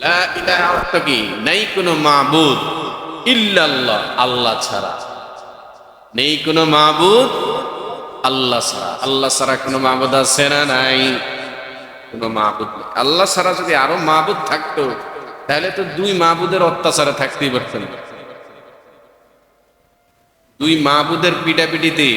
লা অর্থ কি? নাই কোনো মাবুদ ইল্লাল্লাহ, আল্লাহ ছাড়া। নেই কোনো মাবুদ আল্লাহ ছাড়া। আল্লাহ ছাড়া কোনো মাবুদ আছে না নাই? কোনো মাবুদ নেই। আল্লাহ ছাড়া যদি আরও মাবুদ থাকতো, তাহলে তো দুই মাবুদের অত্যাচারে থাকতেই পারতেন। দুই মাবুদের পিটাপিটিতে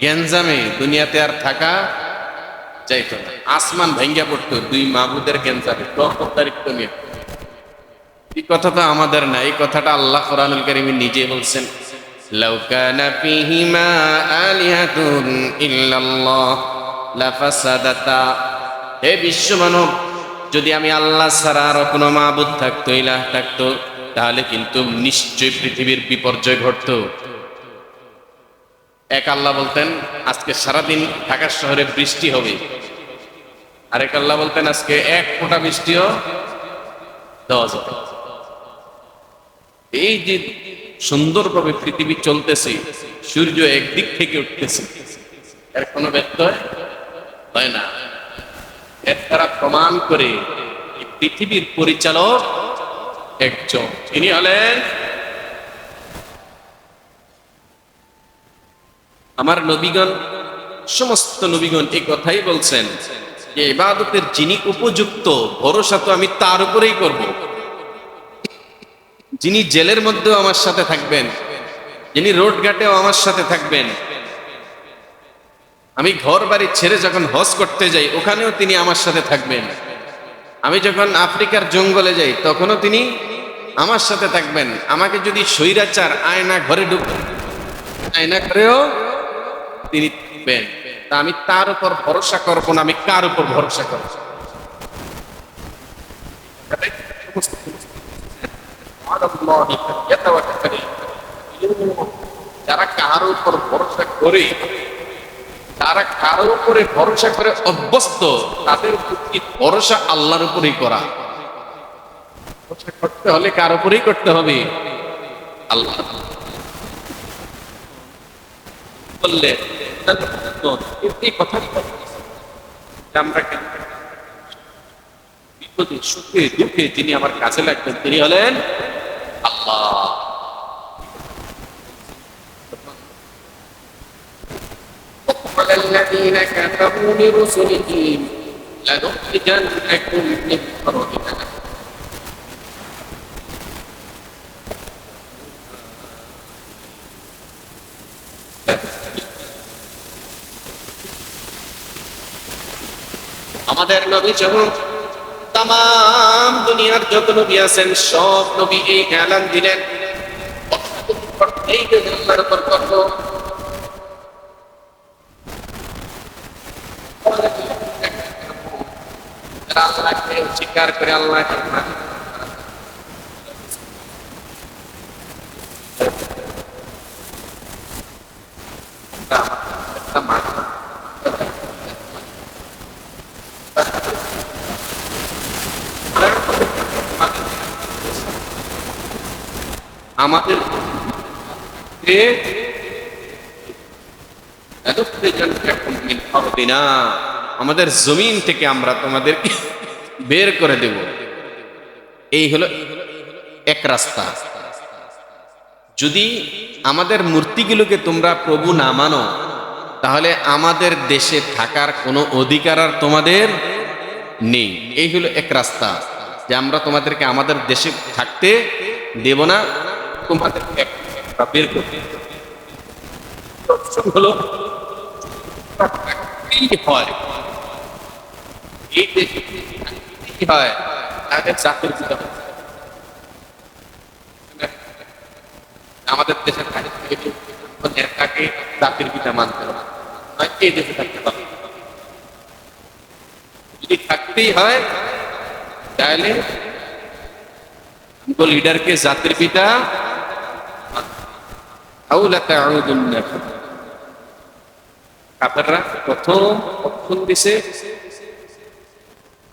গ্যাঞ্জামে দুনিয়াতে আর থাকা যাইতো না। আসমান পড়তো, দুই তারিখ নিয়ে। এই কথা তো আমাদের না, এই কথাটা আল্লাহ কোরআনুল কারিমে নিজে বলছেন। হে বিশ্ব মানব যদি আমি আল্লাহ ছাড়া আর কোনো মাবুদ থাকতো, ইলাহ থাকতো, তাহলে কিন্তু নিশ্চয় পৃথিবীর বিপর্যয় ঘটতো। এক আল্লাহ বলতেন, আজকে সারাদিন ঢাকা শহরে বৃষ্টি হবে। আরেক আল্লাহ বলতেন, আজকে এক ফোঁটা বৃষ্টিও দেওয়া যাবে। এই যে সুন্দরভাবে পৃথিবী চলতেছে, সূর্য একদিক থেকে উঠতেছে, এর কোনো ব্যত্যয় হয় না। এর দ্বারা প্রমাণ করে পৃথিবীর পরিচালক একজন। তিনি হলেন আমার নবীগণ, সমস্ত নবীগণ এই কথাই বলছেন যে ইবাদতের যিনি উপযুক্ত, ভরসা তো আমি তার উপরেই করব। যিনি জেলের মধ্যেও আমার সাথে থাকবেন, যিনি রোড ঘাটেও আমার সাথে থাকবেন। আমি ঘর বাড়ি ছেড়ে যখন হজ করতে যাই, ওখানেও তিনি আমার সাথে থাকবেন। আমি যখন আফ্রিকার জঙ্গলে যাই, তখনও তিনি আমার সাথে থাকবেন। আমাকে যদি স্বৈরাচার আয়না ঘরে ঢুক আয়না করেও তিনি থাকবেন তা আমি তার উপর ভরসা করব না, আমি কার উপর ভরসা করব? যারা কার উপর ভরসা করে তারা কারোর উপরে ভরসা করে অভ্যস্ত, তাদের ভরসা আল্লাহর উপরেই করা। ভরসা করতে হলে কার উপরেই করতে হবে? আল্লাহ। বললে এই কথা আমরা কেন বিপদে সুখে দুঃখে যিনি আমার কাছে লাগবেন তিনি হলেন আল্লাহ وقال الذين كفروا لرسلهم لنخرجنكم من أرضنا নবী যেমন তাম দুনিয়ার যত নবী আছেন, সব নবী এই এলান দিলেন। এই স্বীকার করে আমাদের আমাদের জমিন থেকে আমরা তোমাদেরকে বের করে দেব। এই হলো এক রাস্তা। যদি আমাদের মূর্তিগুলোকে তোমরা প্রভু না মানো, তাহলে আমাদের দেশে থাকার কোনো অধিকার আর তোমাদের নেই। এই হলো এক রাস্তা, যে আমরা তোমাদেরকে আমাদের দেশে থাকতে দেব না। একটা বের করতে হলো হয়? এই দেশে হয়? তাদের চাকরির পিতা হয়। আমাদের দেশের কাজে থেকে নেতাকে জাতির পিতা মানতে হবে? এই দেশে থাকতে হবে। যদি থাকতেই হয়, তাহলে লিডারকে জাতির পিতা কাফেররা প্রথম দিছে,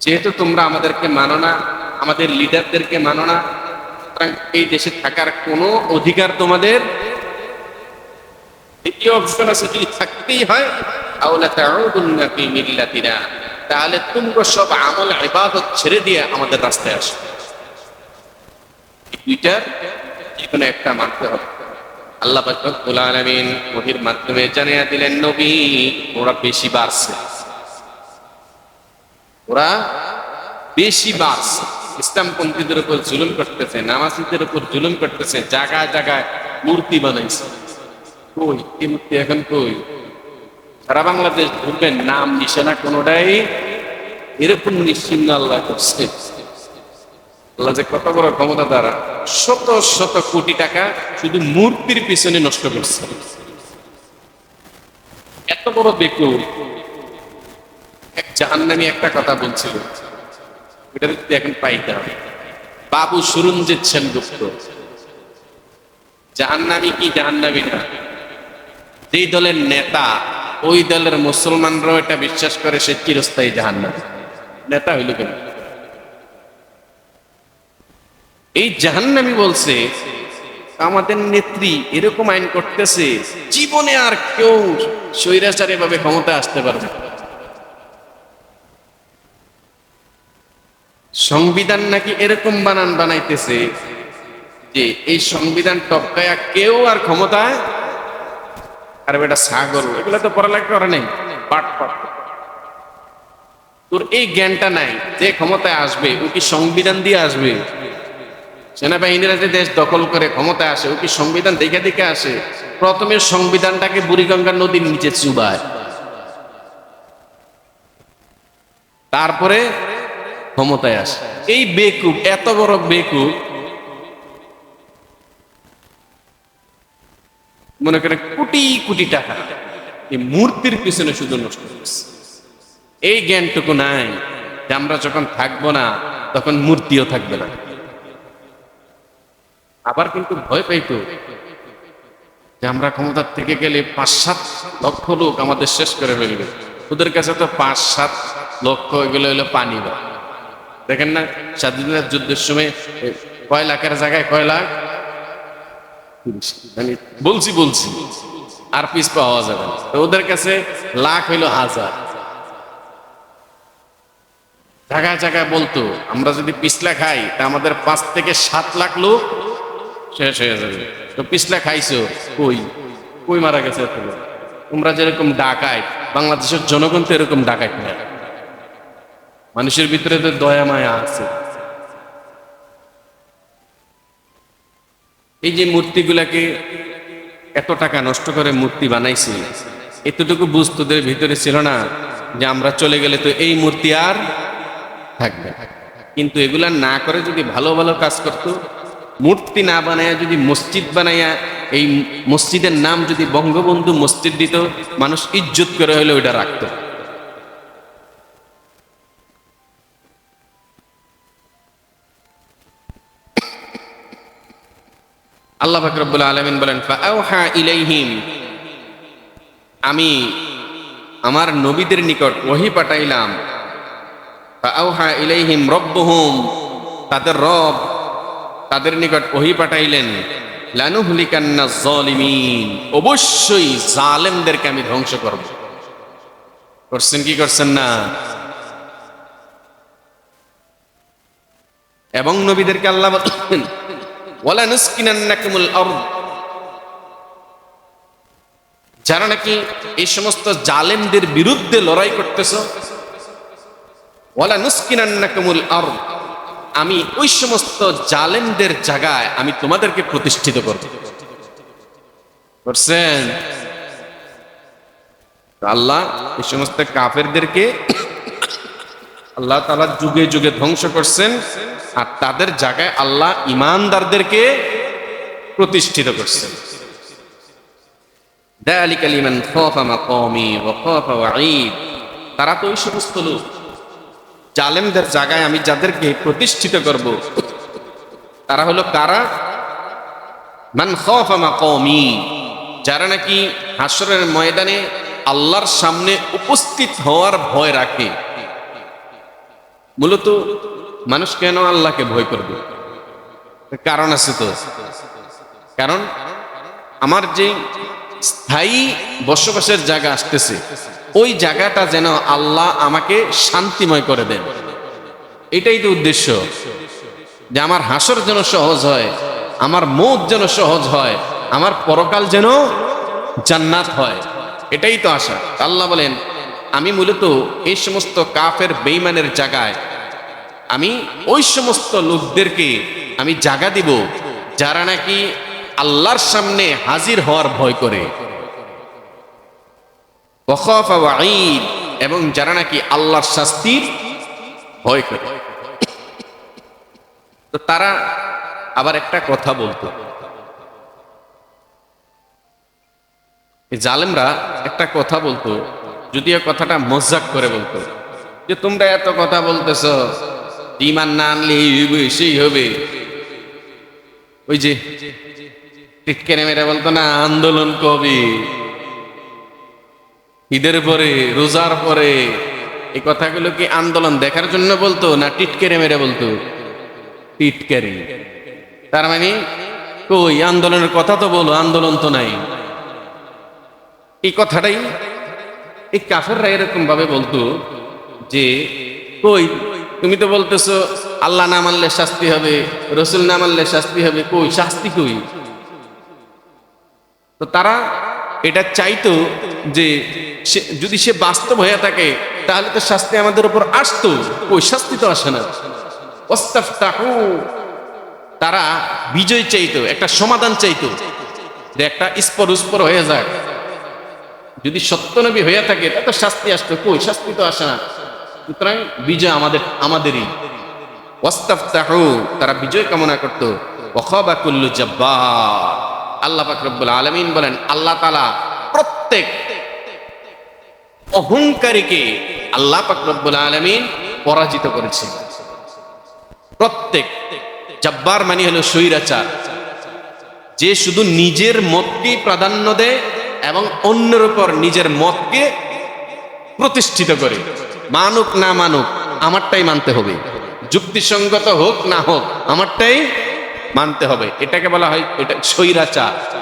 যেহেতু তোমরা আমাদেরকে মানো না, আমাদের লিডারদেরকে মানো না, সুতরাং এই দেশে থাকার কোনো অধিকার তোমাদের দ্বিতীয় অপশন আছে, যদি থাকতেই হয় তাহলে তোমরা সব আমল ইবাদত ছেড়ে দিয়ে আমাদের রাস্তায় আসো। এই দুইটার যে কোনো একটা মানতে হবে। আল্লাহ রব্বুল আলামিন ওহির মাধ্যমে জানিয়ে দিলেন, নবী, ওরা বেশি বাড়ছে। ওরা বেশি বাড়ছে। ইসলামপন্থীদের উপর জুলুম করতেছে, নামাজিদের উপর জুলুম করতেছে, জায়গায় জায়গায় মূর্তি বানাইছে। কই? এই মূর্তি এখন কই? সারা বাংলাদেশ ঘুরবেন, নাম নিশানা কোনোটাই এরকম নিশ্চিন্ন আল্লাহ করছে। আল্লাহ যে কত বড় ক্ষমতা দ্বারা শত শত কোটি টাকা শুধু মূর্তির পিছনে নষ্ট করছে। এত বড় বেকুল এক জাহান্নামি একটা কথা বলছিল এটা যদি এখন পাইতে হবে। বাবু সুরঞ্জিত সেনগুপ্ত, জাহান্নামি কি জাহান্নামি না? যেই দলের নেতা, ওই দলের মুসলমানরাও এটা বিশ্বাস করে সে চিরস্থায়ী জাহান্নামি। নেতা হইল কেন এই জাহান্নামি বলছে, আমাদের নেত্রী এরকম আইন করতেছে, জীবনে আর কেউ স্বৈরাচার এভাবে ক্ষমতা আসতে পারবে সংবিধান নাকি এরকম বানান বানাইতেছে যে এই সংবিধান টপকায়া কেউ আর ক্ষমতায় আর বেটা সাগর এগুলো তো পড়ালেখা করে নেই পাট পাট তোর এই জ্ঞানটা নাই, যে ক্ষমতায় আসবে, ও কি সংবিধান দিয়ে আসবে? সেনাবাহিনীরা যে দেশ দখল করে ক্ষমতায় আসে, ও কি সংবিধান দেখে দেখে আসে? প্রথমে সংবিধানটাকে বুড়িগঙ্গা নদীর নিচে চুবায়। তারপরে ক্ষমতায় আসে। এই বেকুব, এত বড় বেকুব, মনে করে কোটি কোটি টাকা এই মূর্তির পিছনে শুধু নষ্ট করছে এই জ্ঞানটুকু নাই যে আমরা যখন থাকব না, তখন মূর্তিও থাকবে না। আবার কিন্তু ভয় পাইতো যে আমরা ক্ষমতার থেকে গেলে পাঁচ সাত লক্ষ লোক আমাদের শেষ করে ফেলবে। ওদের কাছে তো পাঁচ সাত লক্ষ এগুলো হলো পানি বা দেখেন না, স্বাধীনতার যুদ্ধের সময় কয় লাখের জায়গায় কয় লাখ? মানে বলছি বলছি। আর পিস পাওয়া যাবে না। ওদের কাছে লাখ হইল হাজার। জায়গায় জায়গায় বলতো, আমরা যদি পিছলা খাই তা আমাদের পাঁচ থেকে সাত লাখ লোক শেষ হয়ে যাবে। তো পিছলা খাইছো, কই? কই মারা গেছে তোমরা যেরকম ডাকায়, বাংলাদেশের জনগণ তো এরকম ডাকায় না। মানুষের ভিতরে তো দয়া, মায়া আছে। এই যে মূর্তিগুলাকে এত টাকা নষ্ট করে মূর্তি বানাইছি, এতটুকু বুঝ তোদের ভিতরে ছিল না যে আমরা চলে গেলে তো এই মূর্তি আর থাকবে কিন্তু এগুলা না করে যদি ভালো ভালো কাজ করতো মূর্তি না বানায়া যদি মসজিদ বানাইয়া এই মসজিদের নাম যদি বঙ্গবন্ধু মসজিদ দিত, মানুষ ইজ্জত করে হলে ওইটা রাখতো। আল্লাহ ফাকরবুল আলমিন বলেন ইলাইহিম আমি আমার নবীদের নিকট ওহি পাঠাইলাম। ইলাইহিম রব্বুহুম তাদের রব তাদের নিকট ওহি পাঠাইলেন অবশ্যই জালেমদেরকে আমি ধ্বংস করব। করছেন কি করছেন না? এবং নবীদেরকে আল্লাহ যারা নাকি এই সমস্ত জালেমদের বিরুদ্ধে লড়াই করতেছ ওয়ালা নুসকিনান্নাকুমুল আরদ। আমি ওই সমস্ত জালেমদের জায়গায় আমি তোমাদেরকে প্রতিষ্ঠিত করব। করছেন? আল্লাহ এই সমস্ত কাফেরদেরকে আল্লাহ তালা যুগে যুগে ধ্বংস করছেন আর তাদের জায়গায় আল্লাহ ইমানদারদেরকে প্রতিষ্ঠিত করছেন। তারা তো ওই সমস্ত লোক। জালেমদের জায়গায় আমি যাদেরকে প্রতিষ্ঠিত করব, তারা হলো কারা? মান খাফা মাকামি যারা নাকি হাসরের ময়দানে আল্লাহর সামনে উপস্থিত হওয়ার ভয় রাখে। মূলত মানুষ কেন আল্লাহকে ভয় করবে? কারণ আছে তো। কারণ আমার যে স্থায়ী বসবাসের জায়গা আসতেছে ওই জায়গাটা যেন আল্লাহ আমাকে শান্তিময় করে দেন। এটাই তো উদ্দেশ্য। যে আমার হাসর যেন সহজ হয়, আমার মুখ যেন সহজ হয়, আমার পরকাল যেন জান্নাত হয়। এটাই তো আশা। আল্লাহ বলেন, আমি মূলত এই সমস্ত কাফের বেইমানের জায়গায় আমি ওই সমস্ত লোকদেরকে আমি জাগা দিব যারা নাকি আল্লাহর সামনে হাজির হওয়ার ভয় করে। এবং যারা নাকি আল্লাহর শাস্তির ভয় করে। তো তারা আবার একটা কথা বলতো। জালেমরা একটা কথা বলতো, যদিও কথাটা মজাক করে বলতো, যে তোমরা এত কথা বলতেছ ইমান না আনলে সেই হবে। ওই যে টিটকেনে মেরে বলতো না, আন্দোলন কবে? ঈদের পরে, রোজার পরে, এই কথাগুলো কি আন্দোলন দেখার জন্য বলতো না টিটকেরে মেরে বলতো? টিটকারি। তার মানে কই, আন্দোলনের কথা তো বলো, আন্দোলন তো নাই। এই কথাটাই এই কাফেররা এরকম ভাবে বলতো যে, কই, তুমি তো বলতেছো, আল্লাহ না মানলে শাস্তি হবে, রসুল না মানলে শাস্তি হবে, কই, শাস্তি কই? তো তারা এটা চাইতো যে সে, যদি সে বাস্তব হয়ে থাকে, তাহলে তো শাস্তি আমাদের উপর আসতো। ওই শাস্তি তো আসে না। তারা বিজয় চাইতো, একটা সমাধান চাইতো। যে একটা স্পর উস্পর হয়ে যাক। যদি সত্যনবী হয়ে থাকে তা তো শাস্তি আসতো। কই? শাস্তি তো আসে না। সুতরাং বিজয় আমাদের, আমাদেরই। ওয়াস্তাফতাহু। তারা বিজয় কামনা করত। ওয়াখাবা কুল্লু জাব্বার। আল্লাহ পাক রব্বুল আলামিন বলেন, আল্লাহ তাআলা প্রত্যেক অহংকারীকে আল্লাহ পাক রব্বুল আলামিন পরাজিত করেছেন। প্রত্যেক জব্বার মানে হলো স্বৈরাচার। যে শুধু নিজের মতকেই প্রাধান্য দেয় এবং অন্যের উপর নিজের মতকে প্রতিষ্ঠিত করে। মানুক না মানুক, আমারটাই মানতে হবে। যুক্তিসঙ্গত হোক না হোক, আমারটাই মানতে হবে। এটাকে বলা হয়, এটা স্বৈরাচার।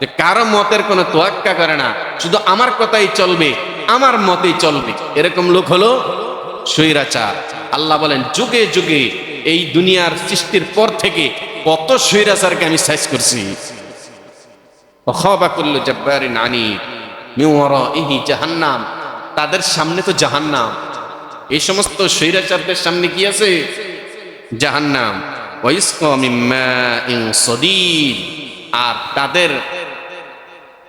যে কারও মতের কোনো তোয়াক্কা করে না, শুধু আমার কথাই চলবে আমার মতেই চলবে। এরকম লোক হলো স্বৈরাচার। আল্লাহ বলেন, যুগে যুগে এই দুনিয়ার সৃষ্টির পর থেকে কত স্বৈরাচারকে আমি সাইজ করছি। জাহান্নাম। তাদের সামনে তো জাহান্নাম। এই সমস্ত স্বৈরাচারদের সামনে কি আছে? জাহান্নাম। আর তাদের,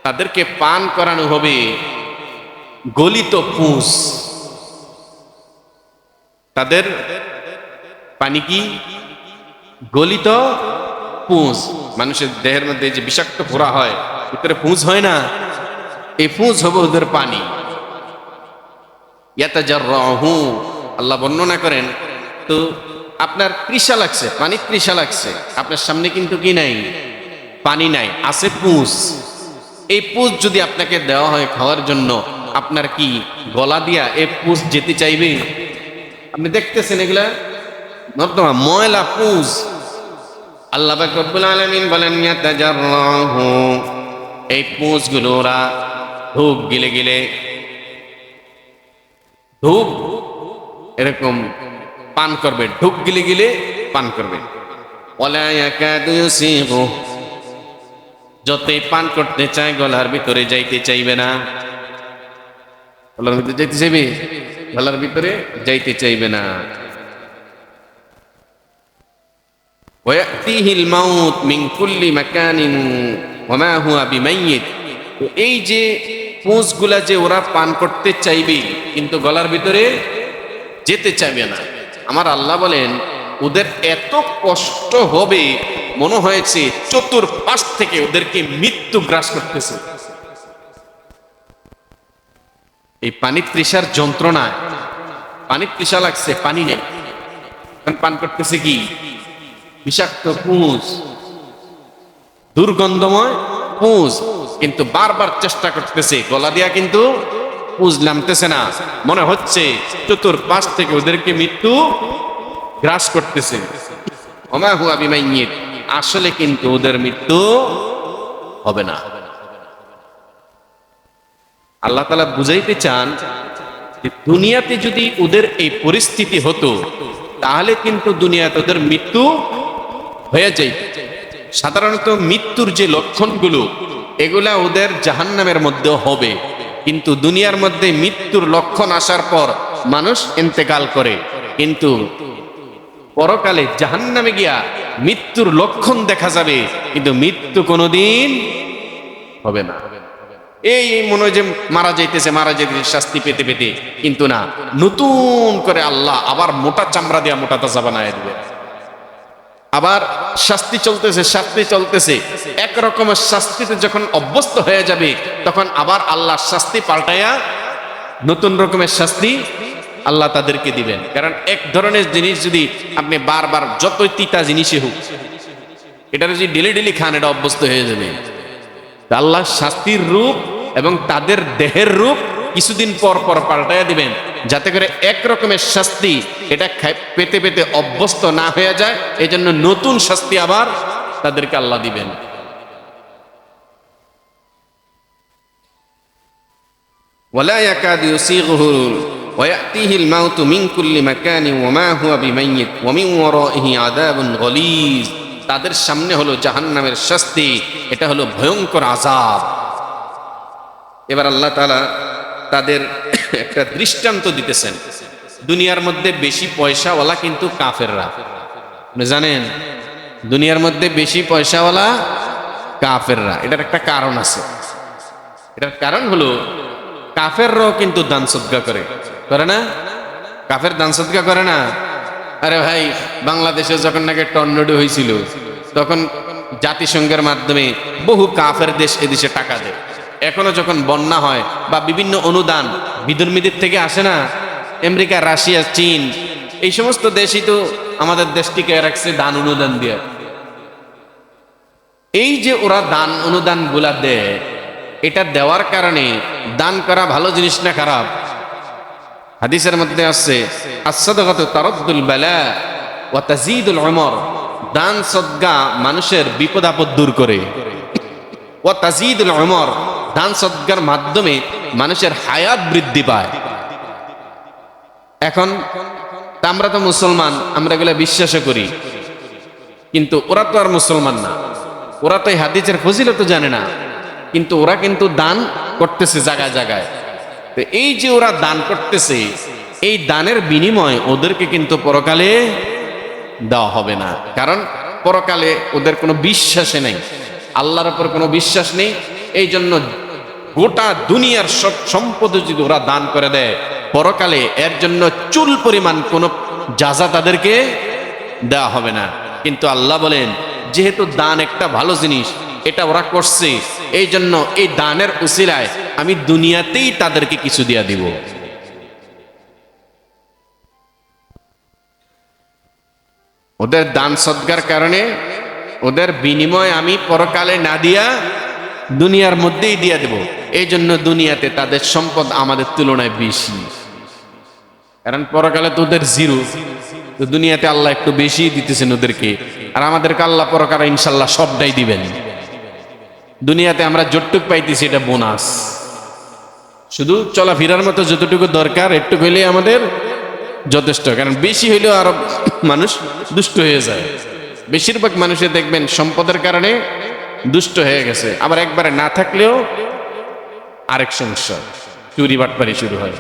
তাদেরকে পান করানো হবে গলিত পুঁজ। তাদের পানি কি? গলিত পুঁজ। মানুষের দেহের মধ্যে যে বিষাক্ত ফোড়া হয়, ভিতরে পুঁজ হয় না? এই পুঁজ হবে ওদের পানি। আল্লাহ বর্ণনা করেন, তো আপনার তৃষা লাগছে পানি তৃষা লাগছে। আপনার সামনে কিন্তু কি নাই? পানি নাই, আছে পুঁজ। এই পুঁজ যদি আপনাকে দেওয়া হয় খাওয়ার জন্য আপনার কি গলা দিয়া এ পুঁজ যেতে চাইবে? আপনি দেখতেছেন এগুলা? নর্দমা ময়লা পুঁজ আল্লাহ আলামিন বলেন এই পুঁজগুলো ওরা ধূপ গিলে গিলে, ধূপ এরকম পান করবে ঢুক গিলে গিলে পান করবে। যতই পান করতে চায়, গলার ভিতরে যাইতে চাইবে না। আল্লাহর ভিতরে যাইতে চাইবে? আল্লাহর ভিতরে যাইতে চাইবে না। ওয়ায়াতিহিল মাউত মিন কুল্লি মাকানিন হুয়া বিমাইয়িত। এই যে পুঁজগুলা যে ওরা পান করতে চাইবে, কিন্তু গলার ভিতরে যেতে চাইবে না। আমার আল্লাহ বলেন, ওদের এত কষ্ট হবে, মনে হয়েছে চতুর পাশ থেকে ওদেরকে মৃত্যু গ্রাস করতেছে। এই পানি তৃষার যন্ত্রণায় পানি তৃষা লাগছে, পানি নেই। পান করতেছে কি? বিষাক্ত পুঁজ। দুর্গন্ধময় পুঁজ। কিন্তু বারবার চেষ্টা করতেছে, গলা দিয়া কিন্তু পুঁজ নামতেছে না। মনে হচ্ছে চতুর পাশ থেকে ওদেরকে মৃত্যু গ্রাস করতেছে। অমা হুয়া বিমাইয়িত। আসলে কিন্তু ওদের মৃত্যু হবে না। আল্লাহ তালা বুঝাইতে চান যে দুনিয়াতে যদি ওদের এই পরিস্থিতি হতো, তাহলে কিন্তু দুনিয়াতে ওদের মৃত্যু হয়ে যায় সাধারণত মৃত্যুর যে লক্ষণগুলো, এগুলা ওদের জাহান্নামের মধ্যে হবে। কিন্তু দুনিয়ার মধ্যে মৃত্যুর লক্ষণ আসার পর মানুষ ইন্তেকাল করে। কিন্তু পরকালে জাহান্নামে গিয়া মৃত্যুর লক্ষণ দেখা যাবে, কিন্তু মৃত্যু কোনোদিন হবে না। এই মনে হয় যে মারা যাইতেছে মারা যাইতেছে, শাস্তি পেতে পেতে। কিন্তু না, নতুন করে আল্লাহ আবার মোটা চামড়া দিয়া মোটা তাজা বানায় দিবে। আবার শাস্তি চলতেছে শাস্তি চলতেছে। এক রকমের শাস্তিতে যখন অভ্যস্ত হয়ে যাবে, তখন আবার আল্লাহ শাস্তি পাল্টায়া নতুন রকমের শাস্তি আল্লাহ তাদেরকে দিবেন। কারণ এক ধরনের জিনিস যদি আপনি বারবার যতই তিতা জিনিসই হোক, এটা যদি ডেলি ডেলি খান, এটা অভ্যস্ত হয়ে যাবে। আল্লাহ শাস্তির রূপ এবং তাদের দেহের রূপ কিছুদিন পর পর পাল্টাইয়া দিবেন যাতে করে এক রকমের শাস্তি এটা খাই- পেতে পেতে অভ্যস্ত না হয়ে যায় এই জন্য নতুন শাস্তি আবার তাদেরকে আল্লাহ দিবেন ولا يكاد يسيغه ويأتيه الموت من كل مكان وما هو بميت ومن ورائه عذاب غليظ তাদের সামনে হলো জাহান্নামের শাস্তি এটা হলো ভয়ঙ্কর আজাব এবার আল্লাহ তাআলা তাদের একটা দৃষ্টান্ত দিতেছেন। দুনিয়ার মধ্যে বেশি পয়সাওয়ালা কিন্তু কাফেররা। জানেন, দুনিয়ার মধ্যে বেশি পয়সাওয়ালা কাফেররা। এটার একটা কারণ আছে। এটার কারণ হলো, কাফেররাও কিন্তু দান সদ্গা করে। করে না? কাফের দান সদ্গা করে না? আরে ভাই বাংলাদেশে যখন নাকি টর্নেডো হয়েছিল, তখন জাতিসংঘের মাধ্যমে বহু কাফের দেশ এদেশে টাকা দেয়। এখনও যখন বন্যা হয় বা বিভিন্ন অনুদান বিধর্মীদের থেকে আসে না, আমেরিকা, রাশিয়া, চীন, এই সমস্ত দেশই তো আমাদের দেশটিকে রাখছে দান অনুদান দিয়ে। এই যে ওরা দান অনুদানগুলা দেয়, এটা দেওয়ার কারণে দান করা ভালো জিনিস না খারাপ? হাদিসের মধ্যে আসছে আসাদগত তারদ্দুল বেলা ও তাজিদুল অমর দান সদ্গা মানুষের বিপদ আপদ দূর করে। ও তাজিদুল অমর দান সদ্গার মাধ্যমে মানুষের হায়াত বৃদ্ধি পায়। এখন তা আমরা তো মুসলমান, আমরা এগুলো বিশ্বাস করি। কিন্তু ওরা তো আর মুসলমান না। ওরা তো এই হাদিসের ফজিলত জানে না। কিন্তু ওরা কিন্তু দান করতেছে জায়গায় জায়গায়। তো এই যে ওরা দান করতেছে, এই দানের বিনিময় ওদেরকে কিন্তু পরকালে দেওয়া হবে না। কারণ পরকালে ওদের কোনো বিশ্বাসে নেই। আল্লাহর উপর কোনো বিশ্বাস নেই। এই জন্য গোটা দুনিয়ার সব সম্পদ যদি ওরা দান করে দেয়, পরকালে এর জন্য চুল পরিমাণ কোনো যাজা তাদেরকে দেওয়া হবে না। কিন্তু আল্লাহ বলেন, যেহেতু দান একটা ভালো জিনিস, এটা ওরা করছে, এই জন্য এই দানের উসিলায় আমি দুনিয়াতেই তাদেরকে কিছু দিয়া দিব। ওদের দান সদ্গার কারণে ওদের বিনিময় আমি পরকালে না দিয়া দুনিয়ার মধ্যেই দিয়া দেব। এই জন্য দুনিয়াতে তাদের সম্পদ আমাদের তুলনায় বেশি। কারণ পরকালে তো ওদের জিরো। তো দুনিয়াতে আল্লাহ একটু বেশি দিতেছেন ওদেরকে। আর আমাদেরকে আল্লাহ পরকালে ইনশাল্লাহ সবটাই দিবেন। দুনিয়াতে আমরা যতটুক পাইতেছি এটা বোনাস। শুধু চলাফেরার মতো যতটুকু দরকার একটু হইলে আমাদের যথেষ্ট। কারণ বেশি হইলেও আরও মানুষ দুষ্ট হয়ে যায়। বেশিরভাগ মানুষে দেখবেন সম্পদের কারণে দুষ্ট হয়ে গেছে। আবার একবারে না থাকলেও আরেক সমস্যা চুরি বাটপারি শুরু হয়।